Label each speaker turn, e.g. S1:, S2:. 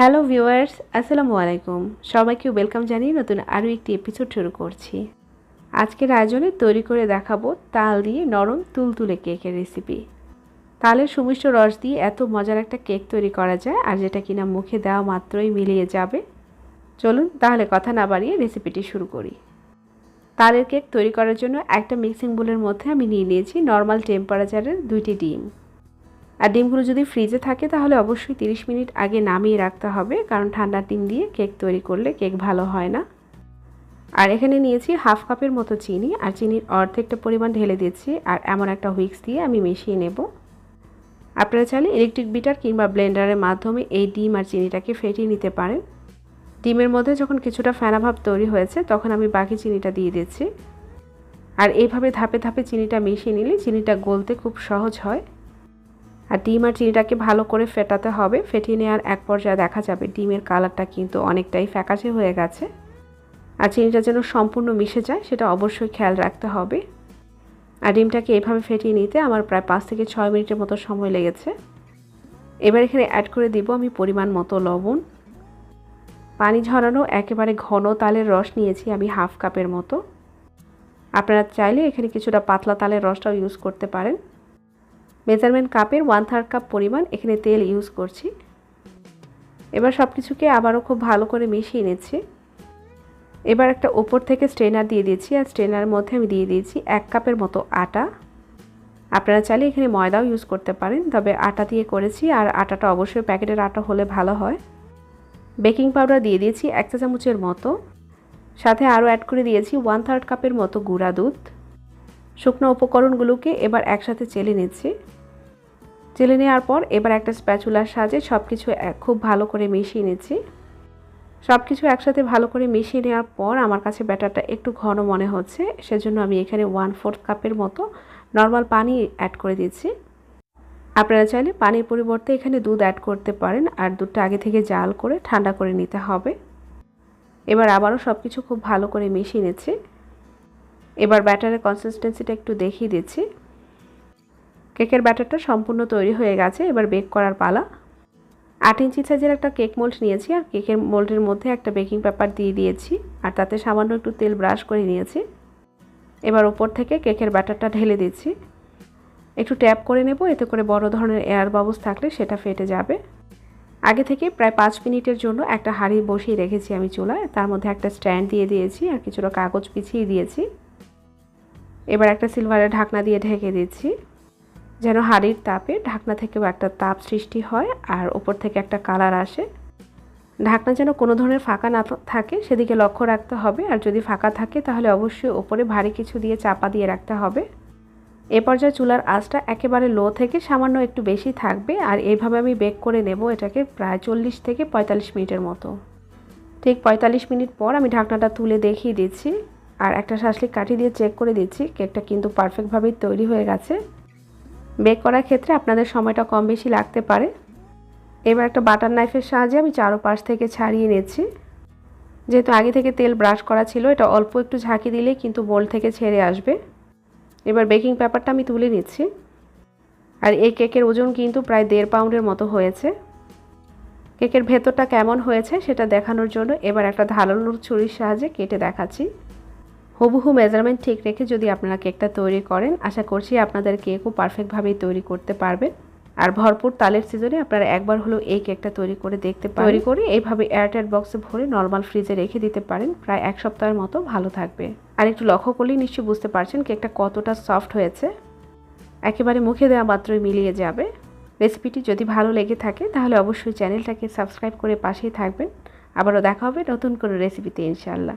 S1: Hello viewers, আসসালামু আলাইকুম। সবাইকে ওয়েলকাম জানিয়ে নতুন আরও একটি এপিসোড শুরু করছি। আজকের আয়োজনে তৈরি করে দেখাবো তাল দিয়ে নরম তুলতুলে কেকের রেসিপি। তালের সুমিষ্ট রস দিয়ে এত মজার একটা কেক তৈরি করা যায় আর যেটা কিনা মুখে দেওয়া মাত্রই মিলিয়ে যাবে। চলুন তাহলে কথা না বাড়িয়ে রেসিপিটি শুরু করি। তালের কেক তৈরি করার জন্য একটা মিক্সিং বোলের মধ্যে আমি নিয়ে নিয়েছি নর্মাল টেম্পারেচারের দুইটি ডিম। আর ডিমগুলো যদি ফ্রিজে থাকে তাহলে অবশ্যই 30 মিনিট আগে নামিয়ে রাখতে হবে, কারণ ঠান্ডা ডিম দিয়ে কেক তৈরি করলে কেক ভালো হয় না। আর এখানে নিয়েছি হাফ কাপের মতো চিনি, আর চিনির অর্ধেকটা পরিমাণ ঢেলে দিচ্ছি, আর এমন একটা হুইক্স দিয়ে আমি মিশিয়ে নেব। আপনারা চাইলে ইলেকট্রিক বিটার কিংবা ব্লেন্ডারের মাধ্যমে এই ডিম আর চিনিটাকে ফেটিয়ে নিতে পারেন। ডিমের মধ্যে যখন কিছুটা ফেনাভাব তৈরি হয়েছে, তখন আমি বাকি চিনিটা দিয়ে দিচ্ছি। আর এইভাবে ধাপে ধাপে চিনিটা মিশিয়ে নিলে চিনিটা গলতে খুব সহজ হয়। আর ডিম আর চিনিটাকে ভালো করে ফেটাতে হবে। ফেটিয়ে নেওয়ার এক পর্যায়ে দেখা যাবে ডিমের কালারটা কিন্তু অনেকটাই ফ্যাকাশে হয়ে গেছে। আর চিনিটা যেন সম্পূর্ণ মিশে যায়, সেটা অবশ্যই খেয়াল রাখতে হবে। আর ডিমটাকে এইভাবে ফেটিয়ে নিতে আমার প্রায় পাঁচ থেকে ছয় মিনিটের মতো সময় লেগেছে। এবার এখানে অ্যাড করে দিব আমি পরিমাণ মতো লবণ। পানি ঝরানো একেবারে ঘন তালের রস নিয়েছি আমি হাফ কাপের মতো। আপনারা চাইলে এখানে কিছুটা পাতলা তালের রসটাও ইউজ করতে পারেন। মেজারমেন্ট কাপের ওয়ান থার্ড কাপ পরিমাণ এখানে তেল ইউজ করছি। এবার সব কিছুকে আবারও খুব ভালো করে মিশিয়ে নিচ্ছি। এবার একটা ওপর থেকে স্ট্রেনার দিয়ে দিয়েছি আর স্ট্রেনারের মধ্যে আমি দিয়ে দিয়েছি এক কাপের মতো আটা। আপনারা চাইলে এখানে ময়দাও ইউজ করতে পারেন, তবে আটা দিয়ে করেছি আর আটাটা অবশ্যই প্যাকেটের আটা হলে ভালো হয়। বেকিং পাউডার দিয়ে দিয়েছি এক চা চামচের মতো। সাথে আরও অ্যাড করে দিয়েছি ওয়ান থার্ড কাপের মতো গুঁড়া দুধ। শুকনো উপকরণগুলোকে এবার একসাথে চেলে নিচ্ছি। চেলে নেওয়ার পর এবার একটা স্প্যাচুলার সাজে সব কিছু খুব ভালো করে মিশিয়ে নিচ্ছি। সব কিছু একসাথে ভালো করে মিশিয়ে নেওয়ার পর আমার কাছে ব্যাটারটা একটু ঘন মনে হচ্ছে, সেজন্য আমি এখানে ওয়ান ফোর্থ কাপের মতো নর্মাল পানি অ্যাড করে দিচ্ছি। আপনারা চাইলে পানির পরিবর্তে এখানে দুধ অ্যাড করতে পারেন আর দুধটা আগে থেকে জাল করে ঠান্ডা করে নিতে হবে। এবার আবারও সব কিছু খুব ভালো করে মিশিয়ে নিচ্ছি। এবার ব্যাটারের কনসিস্টেন্সিটা একটু দেখিয়ে দিচ্ছি। কেকের ব্যাটারটা সম্পূর্ণ তৈরি হয়ে গেছে, এবার বেক করার পালা। আট ইঞ্চি সাইজের একটা কেক মোল্ড নিয়েছি, আর কেকের মোল্ডের মধ্যে একটা বেকিং পেপার দিয়ে দিয়েছি, আর তাতে সামান্য একটু তেল ব্রাশ করে নিয়েছি। এবার ওপর থেকে কেকের ব্যাটারটা ঢেলে দিচ্ছি। একটু ট্যাপ করে নেব, এতে করে বড় ধরনের এয়ার বাবুস থাকলে সেটা ফেটে যাবে। আগে থেকে প্রায় পাঁচ মিনিটের জন্য একটা হাঁড়ি বসিয়ে রেখেছি আমি চুলায়, তার মধ্যে একটা স্ট্যান্ড দিয়ে দিয়েছি, আর কিছুটা কাগজ পিছিয়ে দিয়েছি। এবার একটা সিলভারের ঢাকনা দিয়ে ঢেকে দিচ্ছি। যেন হাড়ির তাপে ঢাকনা থেকেও একটা তাপ সৃষ্টি হয় আর ওপর থেকে একটা কালার আসে। ঢাকনা যেন কোনো ধরনের ফাঁকা না থাকে, সেদিকে লক্ষ্য রাখতে হবে। আর যদি ফাঁকা থাকে, তাহলে অবশ্যই ওপরে ভারী কিছু দিয়ে চাপা দিয়ে রাখতে হবে। এ পর্যায়ে চুলার আঁচটা একেবারে লো থেকে সামান্য একটু বেশি থাকবে। আর এইভাবে আমি বেক করে নেব এটাকে প্রায় চল্লিশ থেকে পঁয়তাল্লিশ মিনিটের মতো। ঠিক পঁয়তাল্লিশ মিনিট পর আমি ঢাকনাটা তুলে দেখিয়ে দিচ্ছি। আর একটা শাসলিক কাঠি দিয়ে চেক করে দিচ্ছি। কেকটা কিন্তু পারফেক্টভাবেই তৈরি হয়ে গেছে। বেক করার ক্ষেত্রে আপনাদের সময়টা কম বেশি লাগতে পারে। এবার একটা বাটার নাইফের সাহায্যে আমি চারোপাশ থেকে ছাড়িয়ে নিচ্ছি। যেহেতু আগে থেকে তেল ব্রাশ করা ছিল, এটা অল্প একটু ঝাঁকি দিলেই কিন্তু বোল থেকে ছেড়ে আসবে। এবার বেকিং পেপারটা আমি তুলে নিচ্ছি। আর এই কেকের ওজন কিন্তু প্রায় দেড় পাউন্ডের মতো হয়েছে। কেকের ভেতরটা কেমন হয়েছে সেটা দেখানোর জন্য এবার একটা ধারালোর ছুরির সাহায্যে কেটে দেখাচ্ছি। হুবহু মেজারমেন্ট ঠিক রেখে যদি আপনারা কেকটা তৈরি করেন আশা করছি আপনাদের কেকও পারফেক্টভাবেই তৈরি করতে পারবেন আর ভরপুর তালের সিজনে আপনারা একবার হলেও এই কেকটা তৈরি করে দেখতে তৈরি করে এইভাবে এয়ারটাইট বক্সে ভরে নর্মাল ফ্রিজে রেখে দিতে পারেন। প্রায় এক সপ্তাহের মতো ভালো থাকবে। আর একটু লক্ষ্য করলেই নিশ্চয়ই বুঝতে পারছেন কেকটা কতটা সফট হয়েছে। একেবারে মুখে দেওয়া মাত্রই মিলিয়ে যাবে। রেসিপিটি যদি ভালো লেগে থাকে তাহলে অবশ্যই চ্যানেলটাকে সাবস্ক্রাইব করে পাশেই থাকবেন। আবারও দেখা হবে নতুন কোনো রেসিপিতে ইনশাআল্লাহ।